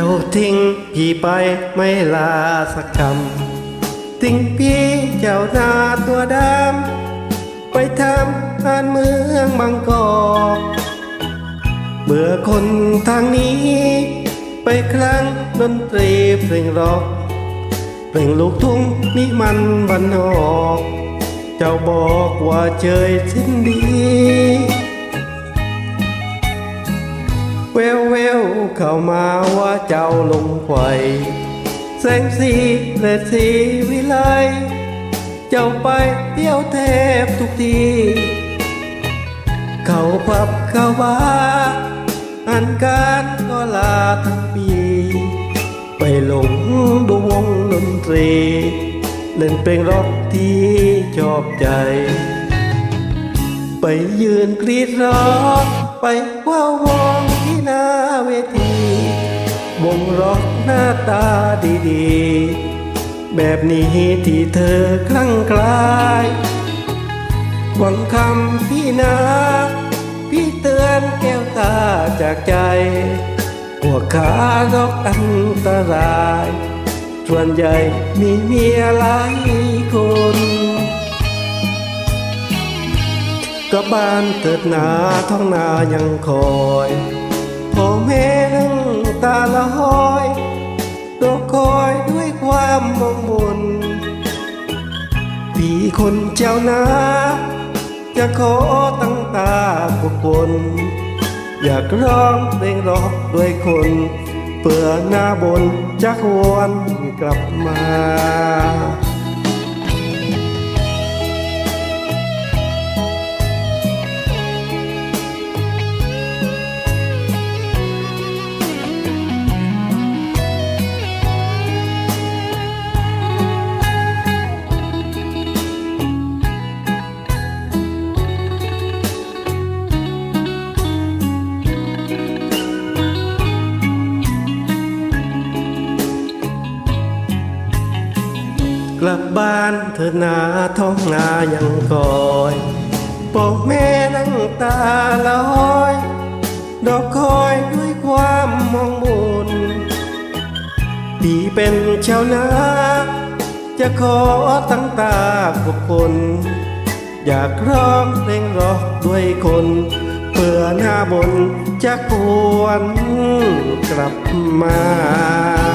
เจ้าทิ้งพี่ไปไม่ลาสักคำทิ้งพี่เจ้าหน้าตัวดำไปทำงานเมืองบางกอกเมื่อคนทางนี้ ไปครั้งดนตรีเพลงร็อกเพลงลูกทุ่งนี่มันบันนอก เจ้าบอกว่าเจยสิ้นดีแววแวเข้ามาว่าเจ้าลงไฟแสงสีและสีวิไล เจ้าไปเที่ยวแทบทุกที เข้าพับเข้าบาอันการก็ลาทั้งปี ไปหลงดูวงดนตรี เล่นเพลงร็อกที่ชอบใจ ไปยืนกรีดร้องไปว้าวง หน้าเวทีวงร็อกหน้าตาดีๆ แบบนี้ที่เธอคลั่งคลายหวังคำพี่นาพี่เตือนแก้วตาจากใจ หัวขาดอกอันตราย ส่วนใหญ่มีเมียหลายคนกับบ้านเกิดนาท้องนายังคอย พ่อแม่นั่งตาละห้อยรอคอยด้วยความมองมนพี่คนเจ้านา จะขอตั้งตาพวกคนอยากร้องเพลงรอกด้วยคน เปื่อหน้าบนจักวนกลับมา กลับบ้านเธอนาท้องนายังคอยบอกแม่นั่งตาลอย ดอกคอยด้วยความมองบุญพี่เป็นชาวนาจะขอตั้งตาพวกคน อยากร้องเพลงรอกด้วยคนเพื่อหน้าบนจะควรกลับมา